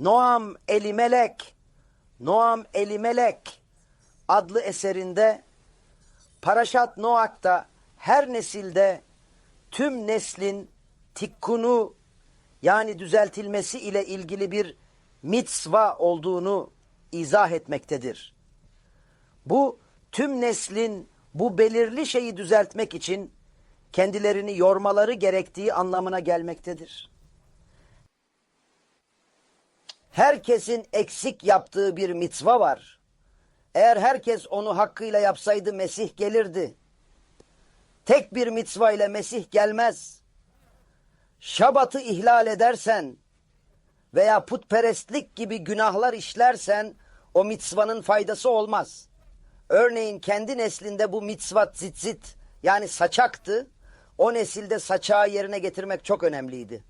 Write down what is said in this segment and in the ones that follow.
Noam Elimelek, Noam Elimelek adlı eserinde Paraşat Noak'ta her nesilde tüm neslin tikkunu yani düzeltilmesi ile ilgili bir mitzva olduğunu izah etmektedir. Bu tüm neslin bu belirli şeyi düzeltmek için kendilerini yormaları gerektiği anlamına gelmektedir. Herkesin eksik yaptığı bir mitzva var. Eğer herkes onu hakkıyla yapsaydı Mesih gelirdi. Tek bir mitzva ile Mesih gelmez. Şabatı ihlal edersen veya putperestlik gibi günahlar işlersen o mitzvanın faydası olmaz. Örneğin kendi neslinde bu mitzvat zitzit yani saçaktı. O nesilde saçağı yerine getirmek çok önemliydi.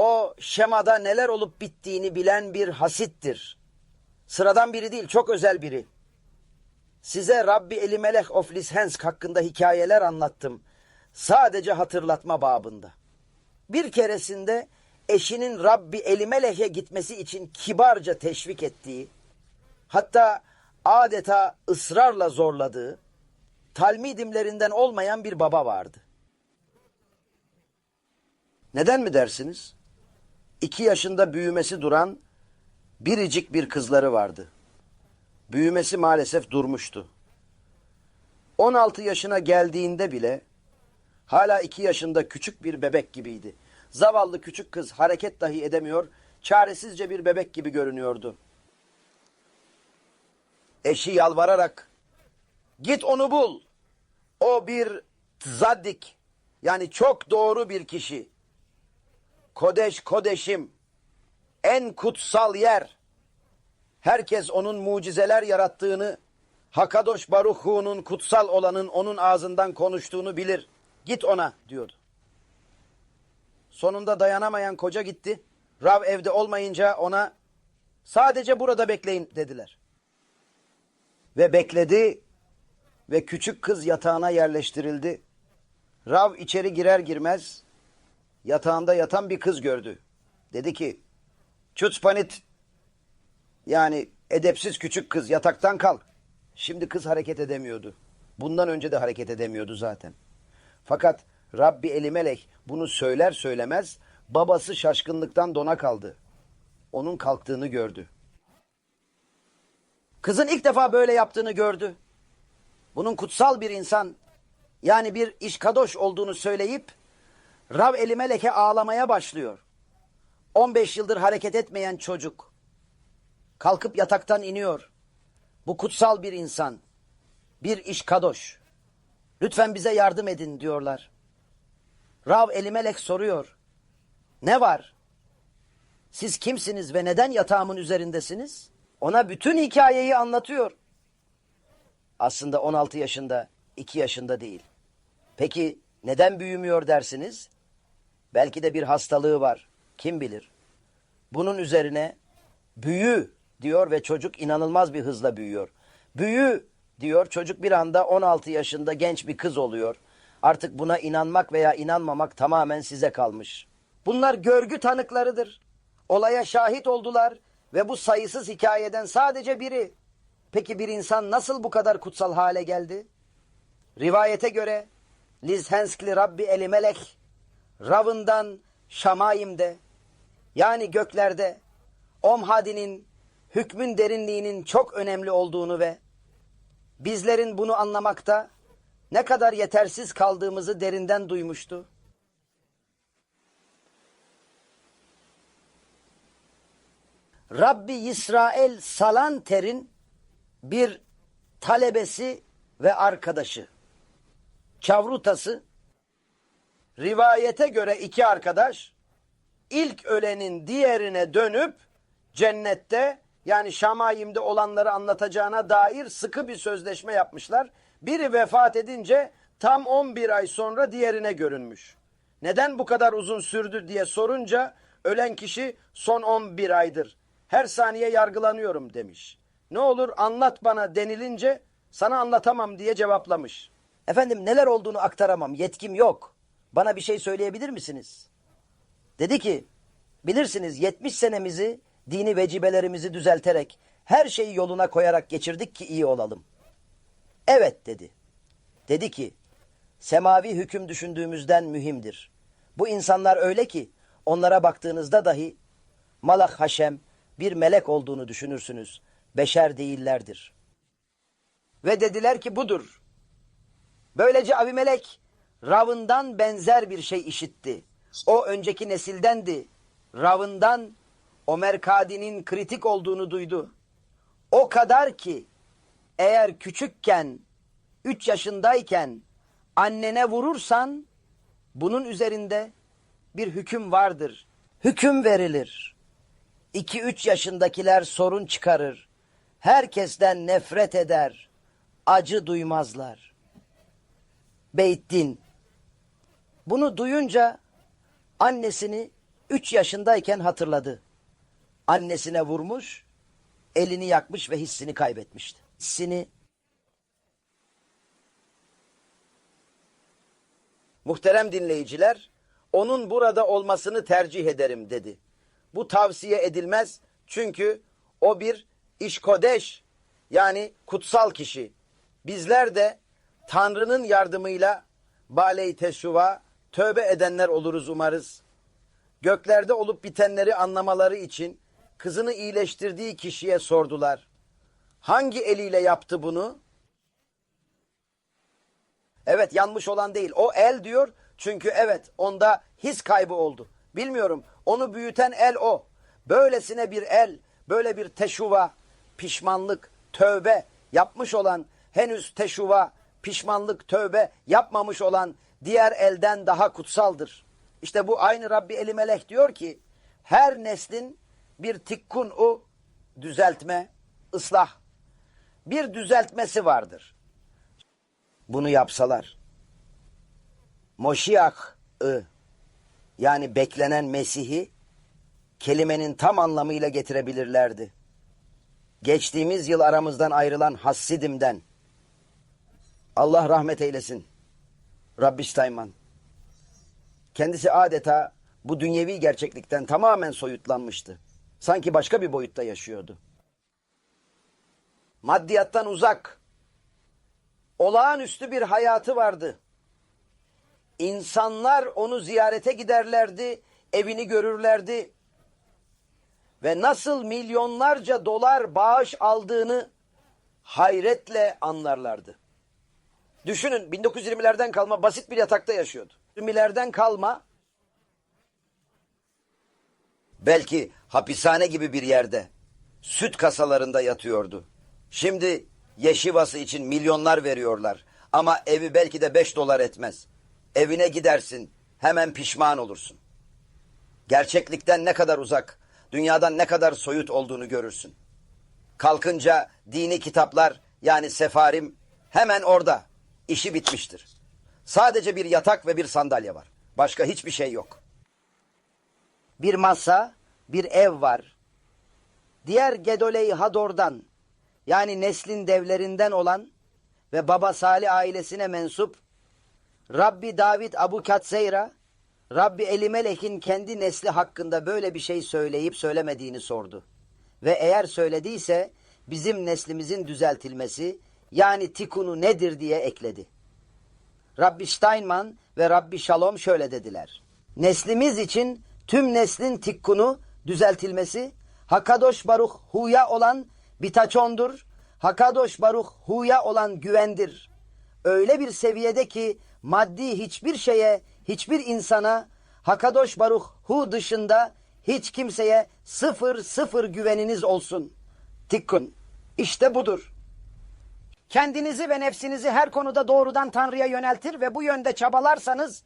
O şemada neler olup bittiğini bilen bir hasittir. Sıradan biri değil, çok özel biri. Size Rabbi Elimelech of Lishensk hakkında hikayeler anlattım. Sadece hatırlatma babında. Bir keresinde eşinin Rabbi Elimelech'e gitmesi için kibarca teşvik ettiği, hatta adeta ısrarla zorladığı, talmidimlerinden olmayan bir baba vardı. Neden mi dersiniz? İki yaşında büyümesi duran biricik bir kızları vardı. Büyümesi maalesef durmuştu. 16 yaşına geldiğinde bile hala iki yaşında küçük bir bebek gibiydi. Zavallı küçük kız hareket dahi edemiyor, çaresizce bir bebek gibi görünüyordu. Eşi yalvararak git onu bul. O bir zaddik yani çok doğru bir kişi. Kodeş kodeşim en kutsal yer. Herkes onun mucizeler yarattığını, Hakadosh Baruhu'nun kutsal olanın onun ağzından konuştuğunu bilir. Git ona diyordu. Sonunda dayanamayan koca gitti. Rav evde olmayınca ona sadece burada bekleyin dediler. Ve bekledi ve küçük kız yatağına yerleştirildi. Rav içeri girer girmez yatağında yatan bir kız gördü. Dedi ki Çutspanit yani edepsiz küçük kız yataktan kalk. Şimdi kız hareket edemiyordu. Bundan önce de hareket edemiyordu zaten. Fakat Rabbi Elimelek bunu söyler söylemez babası şaşkınlıktan dona kaldı. Onun kalktığını gördü. Kızın ilk defa böyle yaptığını gördü. Bunun kutsal bir insan yani bir işkadoş olduğunu söyleyip Rab Elimelek'e ağlamaya başlıyor. 15 yıldır hareket etmeyen çocuk kalkıp yataktan iniyor. Bu kutsal bir insan, bir işkadoş. Lütfen bize yardım edin diyorlar. Rav Elimelek soruyor. Ne var? Siz kimsiniz ve neden yatağımın üzerindesiniz? Ona bütün hikayeyi anlatıyor. Aslında 16 yaşında, 2 yaşında değil. Peki neden büyümüyor dersiniz? Belki de bir hastalığı var. Kim bilir? Bunun üzerine büyü diyor ve çocuk inanılmaz bir hızla büyüyor. Büyü diyor çocuk bir anda 16 yaşında genç bir kız oluyor. Artık buna inanmak veya inanmamak tamamen size kalmış. Bunlar görgü tanıklarıdır. Olaya şahit oldular ve bu sayısız hikayeden sadece biri. Peki bir insan nasıl bu kadar kutsal hale geldi? Rivayete göre Lizhenskli Rabbi Elimelek Rav'ından Şamayim'de yani göklerde Omhadi'nin hükmün derinliğinin çok önemli olduğunu ve bizlerin bunu anlamakta ne kadar yetersiz kaldığımızı derinden duymuştu. Rabbi İsrail Salanter'in bir talebesi ve arkadaşı. Çavrutası rivayete göre iki arkadaş ilk ölenin diğerine dönüp cennette yani Şamayim'de olanları anlatacağına dair sıkı bir sözleşme yapmışlar. Biri vefat edince tam 11 ay sonra diğerine görünmüş. Neden bu kadar uzun sürdü diye sorunca ölen kişi son 11 aydır. Her saniye yargılanıyorum demiş. Ne olur anlat bana denilince sana anlatamam diye cevaplamış. Efendim neler olduğunu aktaramam yetkim yok. Bana bir şey söyleyebilir misiniz? Dedi ki Bilirsiniz 70 senemizi dini vecibelerimizi düzelterek her şeyi yoluna koyarak geçirdik ki iyi olalım. Evet dedi. Dedi ki semavi hüküm düşündüğümüzden mühimdir. Bu insanlar öyle ki onlara baktığınızda dahi Malak Haşem bir melek olduğunu düşünürsünüz. Beşer değillerdir. Ve dediler ki budur. Böylece Abimelek Rav'ından benzer bir şey işitti. O önceki nesildendi. Rav'ından Ömer Kadi'nin kritik olduğunu duydu. O kadar ki eğer küçükken, üç yaşındayken annene vurursan bunun üzerinde bir hüküm vardır. Hüküm verilir. 2-3 yaşındakiler sorun çıkarır. Herkesten nefret eder. Acı duymazlar. Beyttin. Bunu duyunca annesini 3 yaşındayken hatırladı. Annesine vurmuş, elini yakmış ve hissini kaybetmişti. Hissini Muhterem dinleyiciler, onun burada olmasını tercih ederim dedi. Bu tavsiye edilmez çünkü o bir işkodeş yani kutsal kişi. Bizler de Tanrı'nın yardımıyla Bale-i Teşuva tövbe edenler oluruz umarız. Göklerde olup bitenleri anlamaları için kızını iyileştirdiği kişiye sordular. Hangi eliyle yaptı bunu? Evet yanmış olan değil. O el diyor çünkü evet onda his kaybı oldu. Bilmiyorum onu büyüten el o. Böylesine bir el, böyle bir teşuva, pişmanlık, tövbe yapmış olan, henüz teşuva, pişmanlık, tövbe yapmamış olan diğer elden daha kutsaldır. İşte bu aynı Rabbi Elimelek diyor ki her neslin bir tikkun u düzeltme, ıslah bir düzeltmesi vardır bunu yapsalar Moşiyah'ı yani beklenen Mesih'i kelimenin tam anlamıyla getirebilirlerdi. Geçtiğimiz yıl aramızdan ayrılan Hassidim'den Allah rahmet eylesin. Rabbi Steinman. Kendisi adeta bu dünyevi gerçeklikten tamamen soyutlanmıştı. Sanki başka bir boyutta yaşıyordu. Maddiyattan uzak, olağanüstü bir hayatı vardı. İnsanlar onu ziyarete giderlerdi, evini görürlerdi. Ve nasıl milyonlarca dolar bağış aldığını hayretle anlarlardı. Düşünün 1920'lerden kalma basit bir yatakta yaşıyordu. 20'lerden kalma belki hapishane gibi bir yerde süt kasalarında yatıyordu. Şimdi yeşivası için milyonlar veriyorlar. Ama evi belki de beş dolar etmez. Evine gidersin hemen pişman olursun. Gerçeklikten ne kadar uzak, dünyadan ne kadar soyut olduğunu görürsün. Kalkınca dini kitaplar yani sefarim hemen orada. İşi bitmiştir. Sadece bir yatak ve bir sandalye var. Başka hiçbir şey yok. Bir masa, bir ev var. Diğer Gedoley Hador'dan yani neslin devlerinden olan ve baba Salih ailesine mensup Rabbi David Abu Katseyra Rabbi Elimelek'in kendi nesli hakkında böyle bir şey söyleyip söylemediğini sordu. Ve eğer söylediyse bizim neslimizin düzeltilmesi yani tikunu nedir diye ekledi. Rabbi Steinman ve Rabbi Shalom şöyle dediler. Neslimiz için tüm neslin tikkunu düzeltilmesi Hakadosh Baruch Hu'ya olan bitaçondur. Hakadosh Baruch Hu'ya olan güvendir. Öyle bir seviyede ki maddi hiçbir şeye, hiçbir insana Hakadosh Baruch Hu dışında hiç kimseye sıfır sıfır güveniniz olsun. Tikkun. İşte budur. Kendinizi ve nefsinizi her konuda doğrudan Tanrı'ya yöneltir ve bu yönde çabalarsanız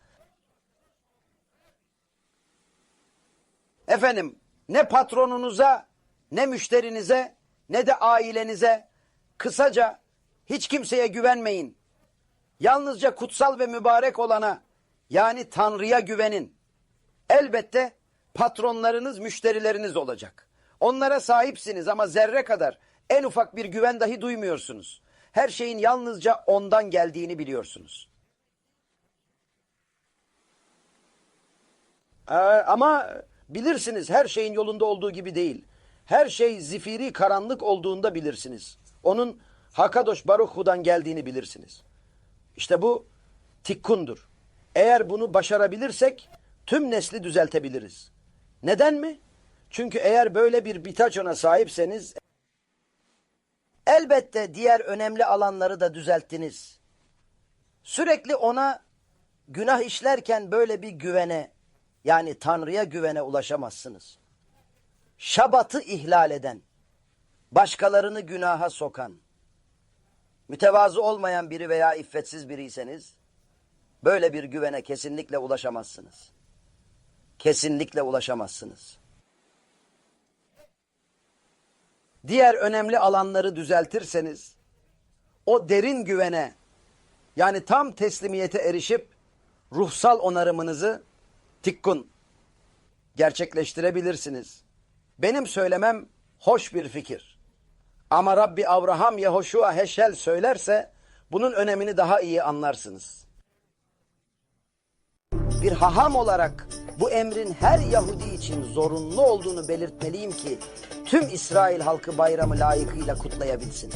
efendim ne patronunuza ne müşterinize ne de ailenize kısaca hiç kimseye güvenmeyin. Yalnızca kutsal ve mübarek olana yani Tanrı'ya güvenin. Elbette patronlarınız müşterileriniz olacak. Onlara sahipsiniz ama zerre kadar en ufak bir güven dahi duymuyorsunuz. Her şeyin yalnızca ondan geldiğini biliyorsunuz. Ee, ama bilirsiniz her şeyin yolunda olduğu gibi değil. Her şey zifiri karanlık olduğunda bilirsiniz. Onun Hakadosh Baruchu'dan geldiğini bilirsiniz. İşte bu tikkundur. Eğer bunu başarabilirsek tüm nesli düzeltebiliriz. Neden mi? Çünkü eğer böyle bir bitaçona sahipseniz elbette diğer önemli alanları da düzelttiniz. Sürekli ona günah işlerken böyle bir güvene yani Tanrı'ya güvene ulaşamazsınız. Şabatı ihlal eden, başkalarını günaha sokan, mütevazı olmayan biri veya iffetsiz biriyseniz böyle bir güvene kesinlikle ulaşamazsınız. Kesinlikle ulaşamazsınız. Diğer önemli alanları düzeltirseniz o derin güvene yani tam teslimiyete erişip ruhsal onarımınızı tikkun gerçekleştirebilirsiniz. Benim söylemem hoş bir fikir. Ama Rabbi Avraham Yehoşua Heşel söylerse bunun önemini daha iyi anlarsınız. Bir haham olarak bu emrin her Yahudi için zorunlu olduğunu belirtmeliyim ki tüm İsrail halkı bayramı layıkıyla kutlayabilsin.